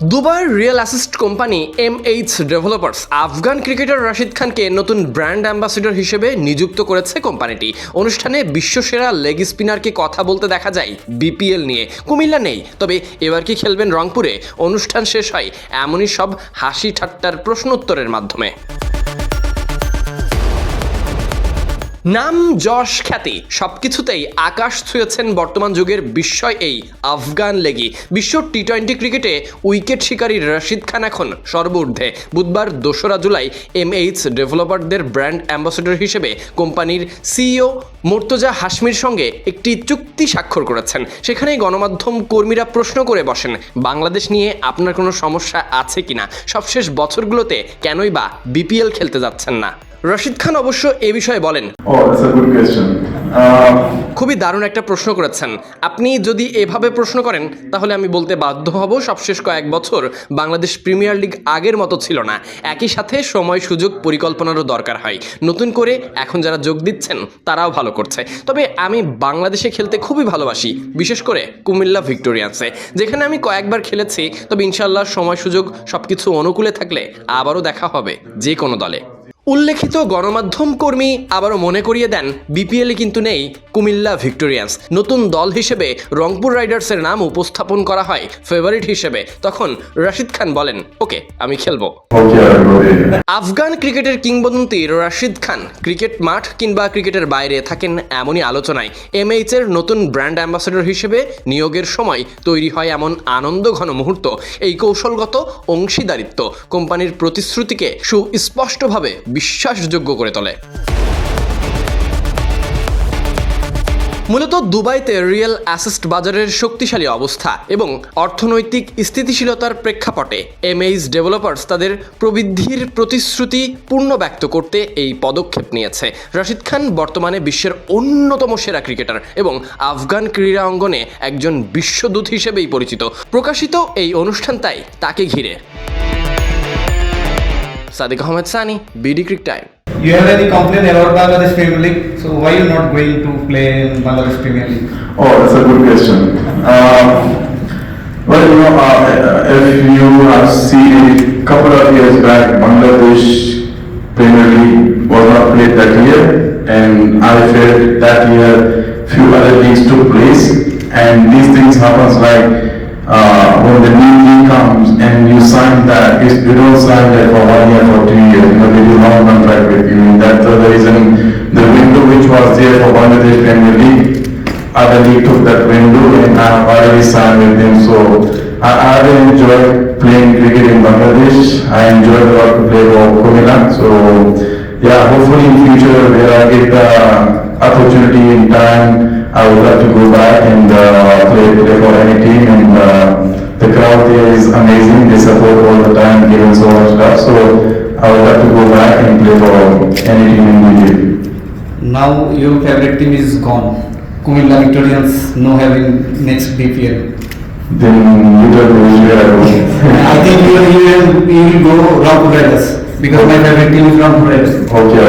দুবাইয়ের real estate company M H developers Afghan cricketer Rashid খানকে নতুন ব্র্যান্ড অ্যাম্বাসেডর হিসেবে নিযুক্ত করেছে কোম্পানিটি। অনুষ্ঠানে বিশ্বসেরা লেগ স্পিনারকে কথা বলতে দেখা যায় বিপিএল নিয়ে। কুমিল্লা নেই, তবে এবার কি খেলবেন রংপুরে? অনুষ্ঠান শেষ হয় এমনই সব হাসি ঠাট্টার প্রশ্নোত্তরের মাধ্যমে। নাম যশ খ্যাতি। সবকিছুতেই আকাশ ছুঁয়েছেন বর্তমান যুগের বিস্ময় এই আফগান লেগি। বিশ্ব টি টোয়েন্টি ক্রিকেটে উইকেট শিকারী রশিদ খান এখন সর্বঊর্ধ্বে। বুধবার দোসরা জুলাই এমএইচ ডেভেলপারদের ব্র্যান্ড অ্যাম্বাসেডর হিসেবে কোম্পানির সিইও মোর্তজা হাসমির সঙ্গে একটি চুক্তি স্বাক্ষর করেছেন। সেখানেই গণমাধ্যম কর্মীরা প্রশ্ন করে বসেন, বাংলাদেশ নিয়ে আপনার কোনো সমস্যা আছে কিনা? সবশেষ বছরগুলোতে কেনই বা বিপিএল খেলতে যাচ্ছেন না? রশিদ খান অবশ্য এ বিষয়ে বলেন। Oh. Uh, খুবই দারুণ একটা প্রশ্ন করেছেন। আপনি যদি এভাবে প্রশ্ন করেন তাহলে আমি বলতে বাধ্য হব সবশেষ কয়েক বছর বাংলাদেশ প্রিমিয়ার লিগ আগের মতো ছিল না। একই সাথে সময় সুযোগ পরিকল্পনারও দরকার হয়। নতুন করে এখন যারা যোগ দিচ্ছেন তারাও ভালো করছে। তবে আমি বাংলাদেশে খেলতে খুবই ভালোবাসি বিশেষ করে কুমিল্লা ভিক্টোরিয়ান্সে যেখানে আমি কয়েকবার খেলেছি। তবে ইনশাল্লাহ সময় সুযোগ সব কিছু অনুকূলে থাকলে আবারও দেখা হবে যে কোনো দলে। উল্লেখিত গণমাধ্যম কর্মী আবারও মনে করিয়ে দেন বিপিএলে কিন্তু নেই কুমিল্লা ভিক্টোরিয়ান্স। নতুন দল হিসেবে রংপুর রাইডার্সের নাম উপস্থাপন করা হয় ফেভারিট হিসেবে। তখন রাশিদ খান বলেন ওকে আমি খেলব। আফগান ক্রিকেটের কিংবদন্তি রাশিদ খান ক্রিকেট মাঠ কিংবা ক্রিকেটের বাইরে থাকেন এমনই আলোচনায়। এমএইচ এর নতুন ব্র্যান্ড অ্যাম্বাসেডর হিসেবে নিয়োগের সময় তৈরি হয় এমন আনন্দ ঘন মুহূর্ত। এই কৌশলগত অংশীদারিত্ব কোম্পানির প্রতিশ্রুতিকে সুস্পষ্টভাবে বিশ্বাসযোগ্য করে তোলে। মূলত দুবাইতে রিয়েল অ্যাসেস্ট বাজারের শক্তিশালী অবস্থা এবং অর্থনৈতিক স্থিতিশীলতার প্রেক্ষাপটে এমএইচ ডেভেলপার্স তাদের প্রবৃদ্ধির প্রতিশ্রুতি পূর্ণ ব্যক্ত করতে এই পদক্ষেপ নিয়েছে। রশিদ খান বর্তমানে বিশ্বের অন্যতম সেরা ক্রিকেটার এবং আফগান ক্রীড়া অঙ্গনে একজন বিশ্বদূত হিসেবেই পরিচিত। প্রকাশিত এই অনুষ্ঠান তাই তাকে ঘিরে। Sadiq Ahmed Sani, BD Crick Time. You have any complaint about Bangladesh Premier League? So why you not going to play in Bangladesh Premier League? Oh, that's a good question. Uh, well, you know, uh, uh, if you have seen a couple of years back, Bangladesh Premier League was not played that year, and I felt that year few other things took place, and these things happens like uh, when the new league comes and you sign that, you don't sign that for one year, for two years, you know, they do long contract with you, and that's the reason the window which was there for Bangladesh Premier League other league took that window and I have already signed with them. So I, I really enjoy playing cricket in Bangladesh. I enjoy a lot to play for Kumila. So yeah, hopefully in future where I get the opportunity in time, I would love to go back and uh, play, play for any team. And uh, the crowd there is amazing. They support all the time, giving so much love. So I would love to go back and play for any team in the league. Now your favorite team is gone. Kumilla Victorians no having next BPL. Then you me which way I go. I think you will, you will, you will go Rampur Raiders because my favorite team is Rampur Raiders. Okay,